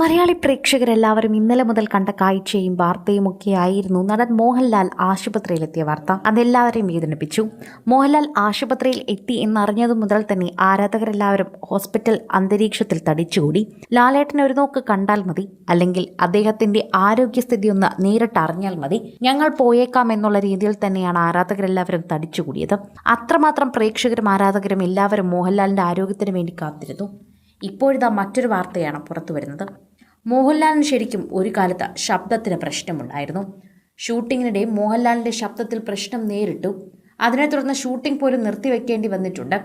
മലയാളി പ്രേക്ഷകരെല്ലാവരും ഇന്നലെ മുതൽ കണ്ട കാഴ്ചയും വാർത്തയും ഒക്കെ ആയിരുന്നു നടൻ മോഹൻലാൽ ആശുപത്രിയിലെത്തിയ വാർത്ത. അതെല്ലാവരെയും വേദനിപ്പിച്ചു. മോഹൻലാൽ ആശുപത്രിയിൽ എത്തി എന്നറിഞ്ഞതു മുതൽ തന്നെ ആരാധകരെല്ലാവരും ഹോസ്പിറ്റൽ അന്തരീക്ഷത്തിൽ തടിച്ചുകൂടി. ലാലേട്ടനെ ഒരു നോക്ക് കണ്ടാൽ മതി. അല്ലെങ്കിൽ അദ്ദേഹത്തിന്റെ ആരോഗ്യസ്ഥിതി ഒന്ന് നേരിട്ട് അറിഞ്ഞാൽ മതി. ഞങ്ങൾ പോയേക്കാം എന്നുള്ള രീതിയിൽ തന്നെയാണ് ആരാധകരെല്ലാവരും തടിച്ചുകൂടിയത്. അത്രമാത്രം പ്രേക്ഷകരും ആരാധകരും എല്ലാവരും മോഹൻലാലിന്റെ ആരോഗ്യത്തിന് വേണ്ടി കാത്തിരുന്നു. ഇപ്പോഴിതാ മറ്റൊരു വാർത്തയാണ് പുറത്തു വരുന്നത് മോഹൻലാലിന് ശരിക്കും ഒരു കാലത്ത് ശബ്ദത്തിന് പ്രശ്നമുണ്ടായിരുന്നു. ഷൂട്ടിങ്ങിനിടെ മോഹൻലാലിന്റെ ശബ്ദത്തിൽ പ്രശ്നം നേരിട്ടു. അതിനെ തുടർന്ന് ഷൂട്ടിംഗ് പോലും നിർത്തിവെക്കേണ്ടി വന്നിട്ടുണ്ട്.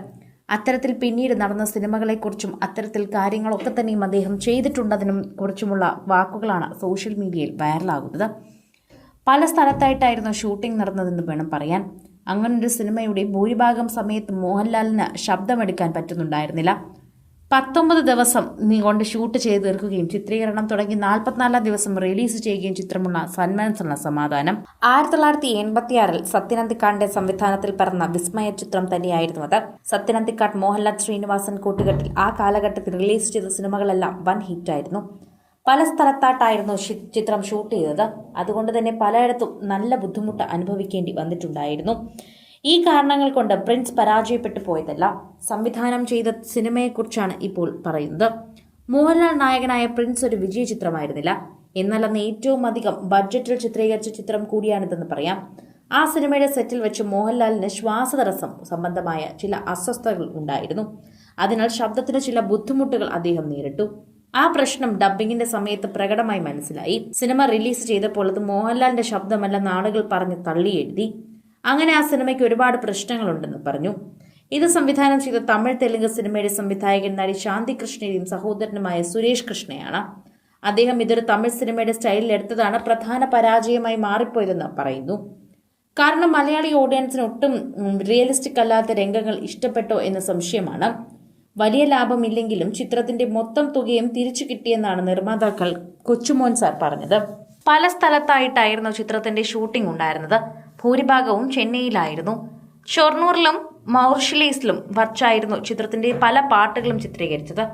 അത്തരത്തിൽ പിന്നീട് നടന്ന സിനിമകളെക്കുറിച്ചും അത്തരത്തിൽ കാര്യങ്ങളൊക്കെ തന്നെയും അദ്ദേഹം ചെയ്തിട്ടുണ്ടതിനും കുറിച്ചുമുള്ള വാക്കുകളാണ് സോഷ്യൽ മീഡിയയിൽ വൈറലാകുന്നത്. പല സ്ഥലത്തായിട്ടായിരുന്നു ഷൂട്ടിംഗ് നടന്നതെന്ന് വേണം പറയാൻ. അങ്ങനൊരു സിനിമയുടെ ഭൂരിഭാഗം സമയത്ത് മോഹൻലാലിന് ശബ്ദമെടുക്കാൻ പറ്റുന്നുണ്ടായിരുന്നില്ല. പത്തൊമ്പത് ദിവസം നീ കൊണ്ട് ഷൂട്ട് ചെയ്ത് തീർക്കുകയും ചിത്രീകരണം തുടങ്ങി നാൽപ്പത്തിനാലാം ദിവസം റിലീസ് ചെയ്യുകയും ചിത്രമുള്ള സന്മാൻസുള്ള സമാധാനം. ആയിരത്തി തൊള്ളായിരത്തി എൺപത്തിയാറിൽ സത്യനന്ദിക്കാടിന്റെ സംവിധാനത്തിൽ പിറന്ന വിസ്മയ ചിത്രം തന്നെയായിരുന്നു അത്. സത്യനന്ദിക്കാട് മോഹൻലാൽ ശ്രീനിവാസൻ കൂട്ടുകെട്ടിൽ ആ കാലഘട്ടത്തിൽ റിലീസ് ചെയ്ത സിനിമകളെല്ലാം വൻ ഹിറ്റായിരുന്നു. പല സ്ഥലത്തായിട്ടായിരുന്നു ചിത്രം ഷൂട്ട് ചെയ്തത്. അതുകൊണ്ട് തന്നെ പലയിടത്തും നല്ല ബുദ്ധിമുട്ട് അനുഭവിക്കേണ്ടി വന്നിട്ടുണ്ടായിരുന്നു. ഈ കാരണങ്ങൾ കൊണ്ട് പ്രിൻസ് പരാജയപ്പെട്ടു പോയതല്ല. സംവിധാനം ചെയ്ത സിനിമയെക്കുറിച്ചാണ് ഇപ്പോൾ പറയുന്നത്. മോഹൻലാൽ നായകനായ പ്രിൻസ് ഒരു വിജയ ചിത്രമായിരുന്നില്ല എന്നാൽ അന്ന് ഏറ്റവും അധികം ബഡ്ജറ്റിൽ ചിത്രീകരിച്ച ചിത്രം കൂടിയാണിതെന്ന് പറയാം. ആ സിനിമയുടെ സെറ്റിൽ വെച്ച് മോഹൻലാലിന് ശ്വാസതടസ്സം സംബന്ധമായ ചില അസ്വസ്ഥതകൾ ഉണ്ടായിരുന്നു. അതിനാൽ ശബ്ദത്തിന് ചില ബുദ്ധിമുട്ടുകൾ അദ്ദേഹം നേരിട്ടു. ആ പ്രശ്നം ഡബ്ബിങ്ങിന്റെ സമയത്ത് പ്രകടമായി മനസ്സിലായി. സിനിമ റിലീസ് ചെയ്തപ്പോൾ അത് മോഹൻലാലിന്റെ ശബ്ദമല്ല നാടുകൾ പറഞ്ഞ് തള്ളി എഴുതി അങ്ങനെ ആ സിനിമയ്ക്ക് ഒരുപാട് പ്രശ്നങ്ങളുണ്ടെന്ന് പറഞ്ഞു. ഇത് സംവിധാനം ചെയ്ത തമിഴ് തെലുങ്ക് സിനിമയുടെ സംവിധായകൻ നടി ശാന്തി കൃഷ്ണയുടെയും സഹോദരനുമായ സുരേഷ് കൃഷ്ണയാണ്. അദ്ദേഹം ഇതൊരു തമിഴ് സിനിമയുടെ സ്റ്റൈലിൽ എടുത്തതാണ് പ്രധാന പരാജയമായി മാറിപ്പോയതെന്ന് പറയുന്നു. കാരണം മലയാളി ഓഡിയൻസിന് ഒട്ടും റിയലിസ്റ്റിക് അല്ലാത്ത രംഗങ്ങൾ ഇഷ്ടപ്പെട്ടോ എന്ന സംശയമാണ്. വലിയ ലാഭമില്ലെങ്കിലും ചിത്രത്തിന്റെ മൊത്തം തുകയും തിരിച്ചു കിട്ടിയെന്നാണ് നിർമ്മാതാക്കൾ കൊച്ചുമോൻ സാർ പറഞ്ഞത്. പല സ്ഥലത്തായിട്ടായിരുന്നു ചിത്രത്തിന്റെ ഷൂട്ടിംഗ് ഉണ്ടായിരുന്നത്. ഭൂരിഭാഗവും ചെന്നൈയിലായിരുന്നു. ഷൊർണൂറിലും മൗർഷിലീസിലും വച്ചായിരുന്നു ചിത്രത്തിന്റെ പല പാട്ടുകളും ചിത്രീകരിച്ചത്.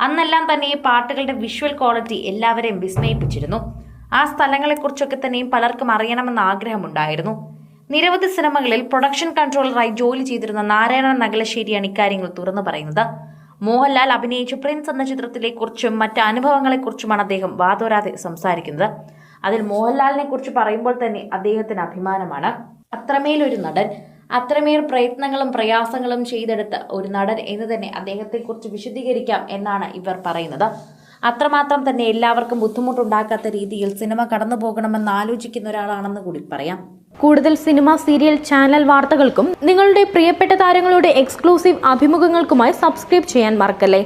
അന്നെല്ലാം തന്നെ ഈ പാട്ടുകളുടെ വിഷ്വൽ ക്വാളിറ്റി എല്ലാവരെയും വിസ്മയിപ്പിച്ചിരുന്നു. ആ സ്ഥലങ്ങളെക്കുറിച്ചൊക്കെ തന്നെയും പലർക്കും അറിയണമെന്ന ആഗ്രഹമുണ്ടായിരുന്നു. നിരവധി സിനിമകളിൽ പ്രൊഡക്ഷൻ കൺട്രോളറായി ജോലി ചെയ്തിരുന്ന നാരായണൻ നഗലശ്ശേരിയാണ് ഇക്കാര്യങ്ങൾ തുറന്നു പറയുന്നത്. മോഹൻലാൽ അഭിനയിച്ച. പ്രിൻസ് എന്ന ചിത്രത്തെക്കുറിച്ചും മറ്റ് അനുഭവങ്ങളെക്കുറിച്ചുമാണ് അദ്ദേഹം വാതോരാതെ സംസാരിക്കുന്നത്. അതിൽ മോഹൻലാലിനെ കുറിച്ച് പറയുമ്പോൾ തന്നെ അദ്ദേഹത്തിന് അഭിമാനമാണ്. അത്രമേൽ ഒരു നടൻ അത്രമേൽ പ്രയത്നങ്ങളും പ്രയാസങ്ങളും ചെയ്തെടുത്ത ഒരു നടൻ എന്ന് തന്നെ അദ്ദേഹത്തെക്കുറിച്ച് വിശദീകരിക്കാം എന്നാണ് ഇവർ പറയുന്നത്. അത്രമാത്രം തന്നെ എല്ലാവർക്കും ബുദ്ധിമുട്ടുണ്ടാക്കാത്ത രീതിയിൽ സിനിമ കടന്നു പോകണമെന്ന് ആലോചിക്കുന്ന ഒരാളാണെന്ന് കൂടി പറയാം. കൂടുതൽ സിനിമ സീരിയൽ ചാനൽ വാർത്തകൾക്കും നിങ്ങളുടെ പ്രിയപ്പെട്ട താരങ്ങളുടെ എക്സ്ക്ലൂസീവ് അഭിമുഖങ്ങൾക്കുമായി സബ്സ്ക്രൈബ് ചെയ്യാൻ മറക്കല്ലേ?